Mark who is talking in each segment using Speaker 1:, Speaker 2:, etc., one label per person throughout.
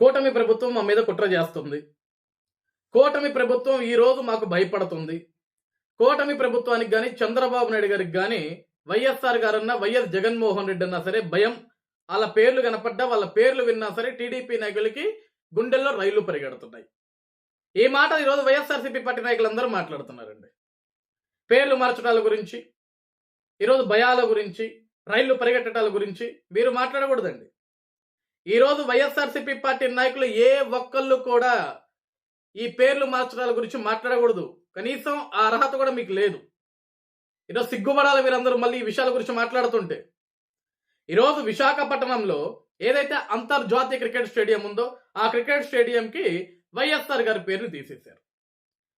Speaker 1: కూటమి ప్రభుత్వం మా మీద కుట్ర చేస్తుంది. కూటమి ప్రభుత్వం ఈరోజు మాకు భయపడుతుంది. కూటమి ప్రభుత్వానికి కానీ చంద్రబాబు నాయుడు గారికి కానీ వైఎస్ఆర్ గారన్నా వైఎస్ జగన్మోహన్ రెడ్డి అన్నా సరే భయం. వాళ్ళ పేర్లు కనపడ్డా వాళ్ళ పేర్లు విన్నా సరే టీడీపీ నాయకులకి గుండెల్లో రైళ్ళు పరిగెడుతున్నాయి. ఈ మాట ఈరోజు వైఎస్ఆర్సీపీ పార్టీ నాయకులందరూ మాట్లాడుతున్నారండి. పేర్లు మార్చడాల గురించి ఈరోజు భయాల గురించి రైళ్ళు పరిగెట్టడాల గురించి మీరు మాట్లాడకూడదండి. ఈరోజు వైఎస్ఆర్సీపీ పార్టీ నాయకులు ఏ ఒక్కళ్ళు కూడా ఈ పేర్లు మార్చడాల గురించి మాట్లాడకూడదు. కనీసం ఆ అర్హత కూడా మీకు లేదు. ఈరోజు సిగ్గుపడాలి మీరందరూ మళ్ళీ ఈ విషయాల గురించి మాట్లాడుతుంటే. ఈరోజు విశాఖపట్నంలో ఏదైతే అంతర్జాతీయ క్రికెట్ స్టేడియం ఉందో ఆ క్రికెట్ స్టేడియంకి వైఎస్ఆర్ గారి పేరుని తీసేశారు.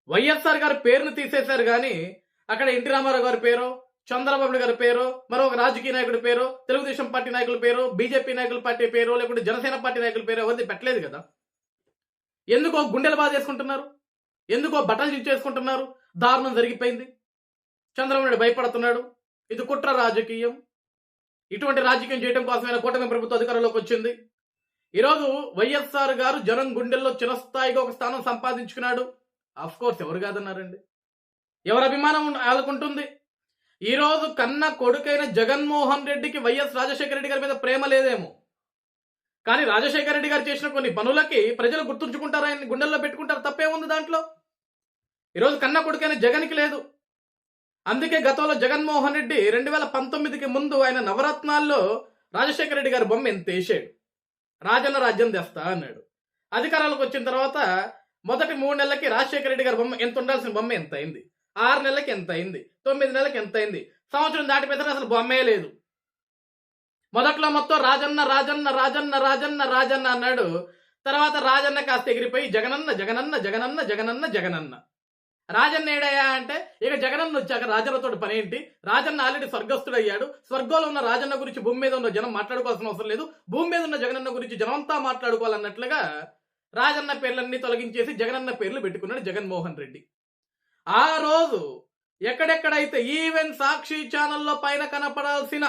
Speaker 1: వైఎస్ఆర్ గారి పేరును తీసేశారు కానీ అక్కడ ఎన్టీ రామారావు గారి పేరు చంద్రబాబు గారి పేరు మరో ఒక రాజకీయ నాయకుడి పేరు తెలుగుదేశం పార్టీ నాయకుల పేరు బీజేపీ నాయకుల పార్టీ పేరు లేకుంటే జనసేన పార్టీ నాయకుల పేరు ఎవరిది పెట్టలేదు కదా? ఎందుకో గుండెలు బాధ చేసుకుంటున్నారు ఎందుకో బట్టలు చేసుకుంటున్నారు దారుణం జరిగిపోయింది. చంద్రబాబు నాయుడు భయపడుతున్నాడు. ఇది కుట్ర రాజకీయం. ఇటువంటి రాజకీయం చేయడం కోసమైన కూటమి ప్రభుత్వ అధికారంలోకి వచ్చింది. ఈరోజు వైఎస్ఆర్ గారు జనం గుండెల్లో చిరస్థాయిగా ఒక స్థానం సంపాదించుకున్నాడు. అఫ్ కోర్స్ ఎవరు కాదన్నారండి? ఎవరి అభిమానం ఆదుకుంటుంది? ఈ రోజు కన్న కొడుకైన జగన్మోహన్ రెడ్డికి వైఎస్ రాజశేఖర రెడ్డి గారి మీద ప్రేమ లేదేమో. కానీ రాజశేఖర రెడ్డి గారు చేసిన కొన్ని పనులకి ప్రజలు గుర్తుంచుకుంటారు ఆయన గుండెల్లో పెట్టుకుంటారు తప్పేముంది దాంట్లో. ఈరోజు కన్న కొడుకైన జగన్కి లేదు. అందుకే గతంలో జగన్మోహన్ రెడ్డి రెండు వేల పంతొమ్మిదికి ముందు ఆయన నవరత్నాల్లో రాజశేఖర రెడ్డి గారి బొమ్మ ఎంత వేసాడు? రాజన్న రాజ్యం తెస్తా అన్నాడు. అధికారాలకు వచ్చిన తర్వాత మొదటి మూడు నెలలకి రాజశేఖర రెడ్డి గారి బొమ్మ ఎంత ఉండాల్సిన బొమ్మ ఎంత అయింది? ఆరు నెలలకి ఎంత అయింది? తొమ్మిది నెలలకి ఎంత అయింది? సంవత్సరం దాటిపోతే అసలు బొమ్మే లేదు. మొదట్లో మొత్తం రాజన్న రాజన్న రాజన్న రాజన్న రాజన్న అన్నాడు. తర్వాత రాజన్న కాస్త ఎగిరిపోయి జగనన్న జగనన్న జగనన్న జగనన్న జగనన్న. రాజన్న ఏడయ్యా అంటే ఇక జగనన్న వచ్చాక రాజన్నతో పని ఏంటి? రాజన్న ఆల్రెడీ స్వర్గస్థుడయ్యాడు. స్వర్గంలో ఉన్న రాజన్న గురించి భూమి మీద ఉన్న జనం మాట్లాడుకోవాల్సిన అవసరం లేదు. భూమి మీద ఉన్న జగనన్న గురించి జనమంతా మాట్లాడుకోవాలన్నట్లుగా రాజన్న పేర్లన్నీ తొలగించేసి జగనన్న పేర్లు పెట్టుకున్నాడు జగన్మోహన్ రెడ్డి. ఆ రోజు ఎక్కడెక్కడైతే ఈవెన్ సాక్షి ఛానల్లో పైన కనపడాల్సిన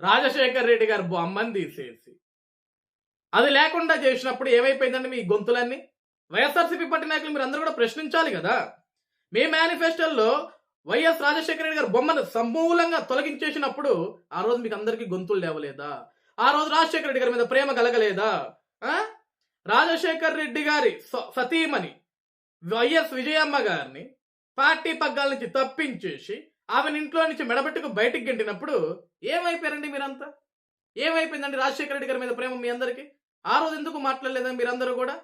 Speaker 1: రాజశేఖర్ రెడ్డి గారు బొమ్మని తీసేసి అది లేకుండా చేసినప్పుడు ఏమైపోయిందండి మీ గొంతులన్నీ? వైఎస్ఆర్సీపీ పార్టీ నాయకులు మీరు అందరూ కూడా ప్రశ్నించాలి కదా. మీ మేనిఫెస్టోల్లో వైఎస్ రాజశేఖర రెడ్డి గారి బొమ్మను సమూలంగా తొలగించేసినప్పుడు ఆ రోజు మీకు అందరికీ గొంతులు లేవలేదా? ఆ రోజు రాజశేఖర రెడ్డి గారి మీద ప్రేమ కలగలేదా? రాజశేఖర్ రెడ్డి గారి స- సతీమణి వైఎస్ విజయమ్మ గారిని పార్టీ పగ్గాల నుంచి తప్పించేసి ఆమెను ఇంట్లో నుంచి మెడబెట్టుకు బయటికి గెంటినప్పుడు ఏమైపోయారండి మీరంతా? ఏమైపోయిందండి రాజశేఖర రెడ్డి గారి మీద ప్రేమ మీ అందరికీ? ఆ రోజు ఎందుకు మాట్లాడలేదా మీరందరూ కూడా?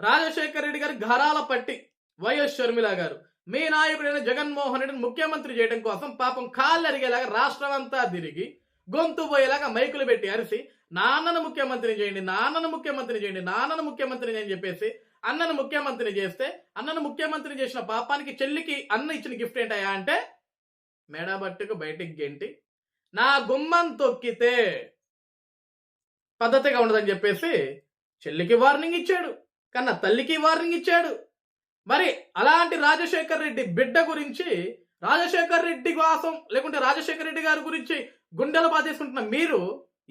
Speaker 1: రాజశేఖర రెడ్డి గారి ఘరాల పట్టి వైఎస్ షర్మిల గారు. మీ నాయకుడైన జగన్మోహన్ రెడ్డిని ముఖ్యమంత్రి చేయడం కోసం పాపం కాళ్ళు అరిగేలాగా రాష్ట్రం అంతా తిరిగి గొంతు పోయేలాగా మైకులు పెట్టి అరిసి నాన్నను ముఖ్యమంత్రిని చేయండి నాన్నను ముఖ్యమంత్రిని చేయండి నాన్నను ముఖ్యమంత్రిని అని చెప్పేసి అన్నను ముఖ్యమంత్రిని చేస్తే అన్నను ముఖ్యమంత్రిని చేసిన పాపానికి చెల్లికి అన్న ఇచ్చిన గిఫ్ట్ ఏంటయ్యా అంటే మెడబట్టుకు బయటికి గెంటి నా గుమ్మం తొక్కితే పద్ధతిగా ఉండదని చెప్పేసి చెల్లికి వార్నింగ్ ఇచ్చాడు కన్నా తల్లికి వార్నింగ్ ఇచ్చాడు. మరి అలాంటి రాజశేఖర్ రెడ్డి బిడ్డ గురించి రాజశేఖర్ రెడ్డి కోసం లేకుంటే రాజశేఖర్ రెడ్డి గారి గురించి గుండెలు బాధేసుకుంటున్న మీరు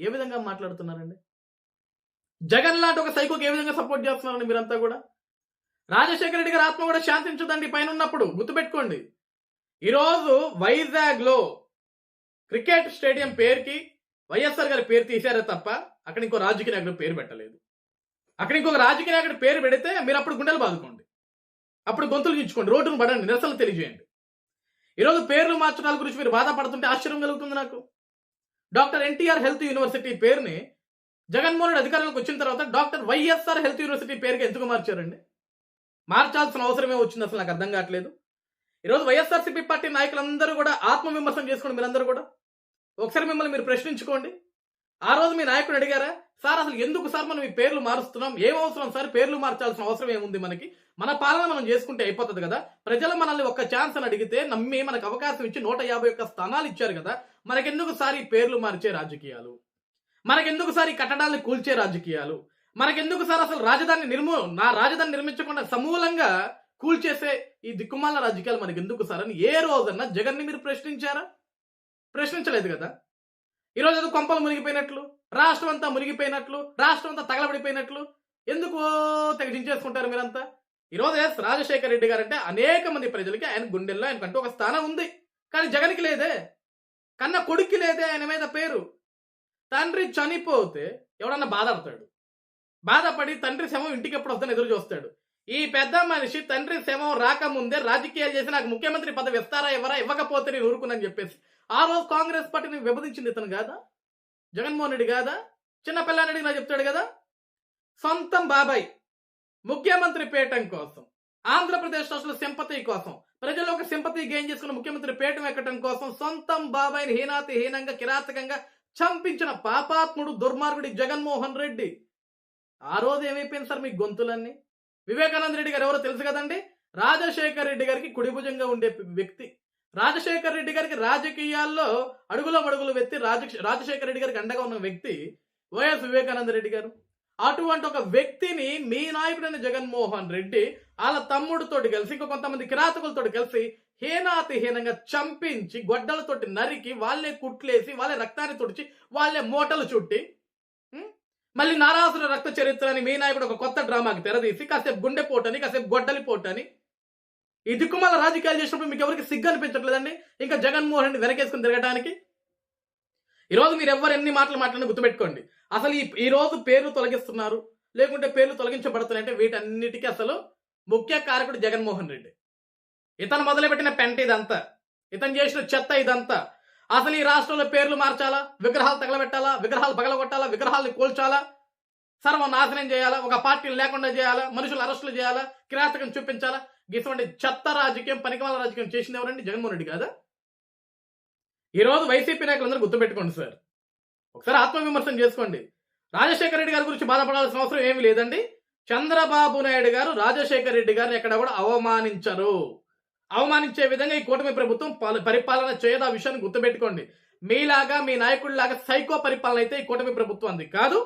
Speaker 1: ఏ విధంగా మాట్లాడుతున్నారండి? జగన్ లాంటి ఒక సైకోకి ఏ విధంగా సపోర్ట్ చేస్తున్నారండి మీరంతా కూడా? రాజశేఖర రెడ్డి గారి ఆత్మ కూడా శాంతించదండి పైన ఉన్నప్పుడు గుర్తుపెట్టుకోండి. ఈరోజు వైజాగ్లో క్రికెట్ స్టేడియం పేరుకి వైఎస్ఆర్ గారి పేరు తీశారే తప్ప అక్కడ ఇంకో రాజకీయ నాయకుడు పేరు పెట్టలేదు. అక్కడ ఇంకొక రాజకీయ నాయకుడు పేరు పెడితే మీరు అప్పుడు గుండెలు బాదుకోండి. అప్పుడు గొంతులు ఇచ్చుకోండి రోడ్డును పడండి. నిరసనలు తెలియజేయండి. ఈరోజు పేర్లు మార్చడాల గురించి మీరు బాధపడుతుంటే ఆశ్చర్యం కలుగుతుంది నాకు. డాక్టర్ ఎన్టీఆర్ హెల్త్ యూనివర్సిటీ పేరుని జగన్మోహన్ అధికారంలోకి వచ్చిన తర్వాత డాక్టర్ వైఎస్ఆర్ హెల్త్ యూనివర్సిటీ పేరుకి ఎందుకు మార్చారండి? మార్చాల్సిన అవసరమే వచ్చింది అసలు నాకు అర్థం కావట్లేదు. ఈరోజు వైఎస్ఆర్సీపీ పార్టీ నాయకులందరూ కూడా ఆత్మవిమర్శనం చేసుకోండి మీరందరూ కూడా. ఒకసారి మిమ్మల్ని మీరు ప్రశ్నించుకోండి. ఆ రోజు మీ నాయకుడు అడిగారా? సార్ అసలు ఎందుకు సార్ మనం ఈ పేర్లు మారుస్తున్నాం? ఏం అవసరం సార్? పేర్లు మార్చాల్సిన అవసరం ఏముంది మనకి? మన పాలన మనం చేసుకుంటే అయిపోతుంది కదా. ప్రజలు మనల్ని ఒక్క ఛాన్స్ అని అడిగితే నమ్మి మనకు అవకాశం ఇచ్చి నూట యాభై ఒక్క స్థానాలు ఇచ్చారు కదా. మనకెందుకు సార్ ఈ పేర్లు మార్చే రాజకీయాలు? మనకెందుకు సార్ ఈ కట్టడాలను కూల్చే రాజకీయాలు? మనకెందుకు సార్ అసలు రాజధాని నిర్మూ నా రాజధాని నిర్మించకుండా సమూలంగా కూల్చేసే ఈ దిక్కుమాల రాజకీయాలు మనకి ఎందుకు సార్ అని ఏ రోజన్నా జగన్ని మీరు ప్రశ్నించారా? ప్రశ్నించలేదు కదా. ఈరోజు అది కొంపలు మునిగిపోయినట్లు రాష్ట్రం అంతా మునిగిపోయినట్లు రాష్ట్రం అంతా తగలబడిపోయినట్లు ఎందుకు తెగించేసుకుంటారు మీరంతా? ఈరోజు ఎస్ రాజశేఖర రెడ్డి గారు అంటే అనేక మంది ప్రజలకి ఆయన గుండెల్లో ఆయనకంటూ ఒక స్థానం ఉంది. కానీ జగన్కి లేదే. కన్న కొడుక్కి లేదే ఆయన మీద పేరు. తండ్రి చనిపోతే ఎవడన్నా బాధపడతాడు? బాధపడి తండ్రి శవం ఇంటికి ఎప్పుడు వస్తాను ఎదురు చూస్తాడు. ఈ పెద్ద మనిషి తండ్రి శవం రాకముందే రాజకీయాలు చేసి నాకు ముఖ్యమంత్రి పదవి ఇస్తారా ఎవరా ఇవ్వకపోతే నేను ఊరుకున్నాను చెప్పేసి. ఆ రోజు కాంగ్రెస్ పార్టీని విభజించింది ఇతను కాదా? జగన్మోహన్ రెడ్డి కాదా? చిన్న పిల్లారెడ్డి నా చెప్తాడు కదా? సొంతం బాబాయ్ ముఖ్యమంత్రి పీఠం కోసం ఆంధ్రప్రదేశ్ రాష్ట్రంలో సింపతి కోసం ప్రజల్లో ఒక సింపతి గెయిన్ చేసుకున్న ముఖ్యమంత్రి పీఠం ఎక్కడం కోసం సొంతం బాబాయ్ హీనాతి హీనంగా కిరాతకంగా చంపించిన పాపాత్ముడు దుర్మార్గుడి జగన్మోహన్ రెడ్డి. ఆ రోజు ఏమైపోయింది సార్ మీ గొంతులన్నీ? వివేకానంద రెడ్డి గారు ఎవరో తెలుసు కదండి? రాజశేఖర్ రెడ్డి గారికి కుడిభుజంగా ఉండే వ్యక్తి. రాజశేఖర్ రెడ్డి గారికి రాజకీయాల్లో అడుగుల మడుగులు వ్యక్తి రాజ రాజశేఖర్ రెడ్డి గారికి అండగా ఉన్న వ్యక్తి వైఎస్ వివేకానంద రెడ్డి గారు. అటువంటి ఒక వ్యక్తిని మీ నాయకుడైన జగన్మోహన్ రెడ్డి వాళ్ళ తమ్ముడితోటి కలిసి ఇంకా కొంతమంది కిరాతకులతో కలిసి హీనాతిహీనంగా చంపించి గొడ్డలతోటి నరికి వాళ్ళే కుట్లేసి వాళ్ళే రక్తాన్ని తుడిచి వాళ్ళే మూటలు చుట్టి మళ్ళీ నారాసుర రక్త చరిత్ర అని మీ నాయకుడు ఒక కొత్త డ్రామాకి తెరదీసి కాసేపు గుండె పోటని కాసేపు గొడ్డలి పోటని ఈ దిక్కుమాల రాజకీయాలు చేసినప్పుడు మీకు ఎవరికి సిగ్గు అనిపించట్లేదండి? ఇంకా జగన్మోహన్ రెడ్డి వెనకేసుకుని తిరగడానికి ఈరోజు మీరు ఎవరు ఎన్ని మాటలు మాట్లాడినా గుర్తుపెట్టుకోండి. అసలు ఈ ఈరోజు పేర్లు తొలగిస్తున్నారు. లేకుంటే పేర్లు తొలగించబడుతున్నాయంటే వీటన్నిటికీ అసలు ముఖ్య కారకుడు జగన్మోహన్ రెడ్డి. ఇతను మొదలుపెట్టిన పెంట ఇదంతా. ఇతను చేసిన చెత్త ఇదంతా. అసలు ఈ రాష్ట్రంలో పేర్లు మార్చాలా? విగ్రహాలు తగలబెట్టాలా? విగ్రహాలు పగలగొట్టాలా? విగ్రహాలను కూల్చాలా? సర్వం నాశనం చేయాలా? ఒక పార్టీలు లేకుండా చేయాలా? మనుషులు అరెస్టులు చేయాలా? కిరాతకం చూపించాలా? ఇటువంటి చెత్త రాజకీయం పనికిమాల రాజకీయం చేసింది ఎవరండి? జగన్మోహన్ రెడ్డి కాదా? ఈరోజు వైసీపీ నాయకులందరూ గుర్తుపెట్టుకోండి సార్. ఒకసారి ఆత్మవిమర్శనం చేసుకోండి. రాజశేఖర రెడ్డి గారి గురించి బాధపడాల్సిన అవసరం ఏమీ లేదండి. చంద్రబాబు నాయుడు గారు రాజశేఖర రెడ్డి గారిని ఎక్కడ కూడా అవమానించరు. అవమానించే విధంగా ఈ కూటమి ప్రభుత్వం పరిపాలన చేయదు ఆ విషయాన్ని గుర్తుపెట్టుకోండి. మీలాగా మీ నాయకుడిలాగా సైకో పరిపాలన అయితే ఈ కూటమి ప్రభుత్వం అంది. కాదు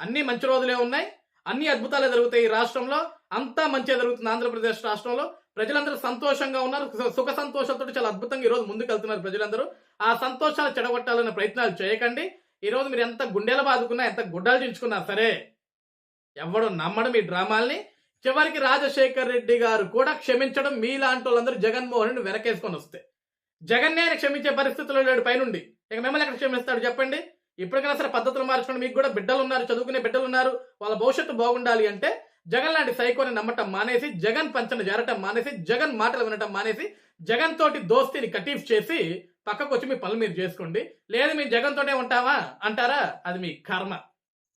Speaker 1: అన్ని మంచి రోజులే ఉన్నాయి. అన్ని అద్భుతాలే జరుగుతాయి ఈ రాష్ట్రంలో. అంతా మంచిగా జరుగుతుంది ఆంధ్రప్రదేశ్ రాష్ట్రంలో. ప్రజలందరూ సంతోషంగా ఉన్నారు. సుఖ సంతోషాలతో చాలా అద్భుతంగా ఈ రోజు ముందుకు వెళ్తున్నారు ప్రజలందరూ. ఆ సంతోషాలు చెడగొట్టాలనే ప్రయత్నాలు చేయకండి. ఈరోజు మీరు ఎంత గుండెల బాదుకున్నా ఎంత గుడ్డలు చించుకున్నా సరే ఎవడు నమ్మడం ఈ డ్రామాల్ని. చివరికి రాజశేఖర్ రెడ్డి గారు కూడా క్షమించడం మీలాంటి వాళ్ళందరూ జగన్మోహన్ రెడ్డి వెనకేసుకొని వస్తే. జగన్నే ఆయన క్షమించే పరిస్థితుల్లో లేడు పైనుండి. ఇక మిమ్మల్ని ఎక్కడ క్షమిస్తాడు చెప్పండి? ఇప్పటికైనా సరే పద్ధతులు మార్చుకోండి మీకు కూడా బిడ్డలు ఉన్నారు చదువుకునే బిడ్డలు ఉన్నారు వాళ్ళ భవిష్యత్తు బాగుండాలి అంటే జగన్ లాంటి సైకోని నమ్మటం మానేసి జగన్ పంచన చేరటం మానేసి జగన్ మాటలు వినటం మానేసి జగన్ తోటి దోస్తిని కటీఫ్ చేసి పక్కకు వచ్చి మీ పనులు మీరు చేసుకోండి. లేదు మేము జగన్ తోటే ఉంటావా అంటారా? అది మీ కర్మ.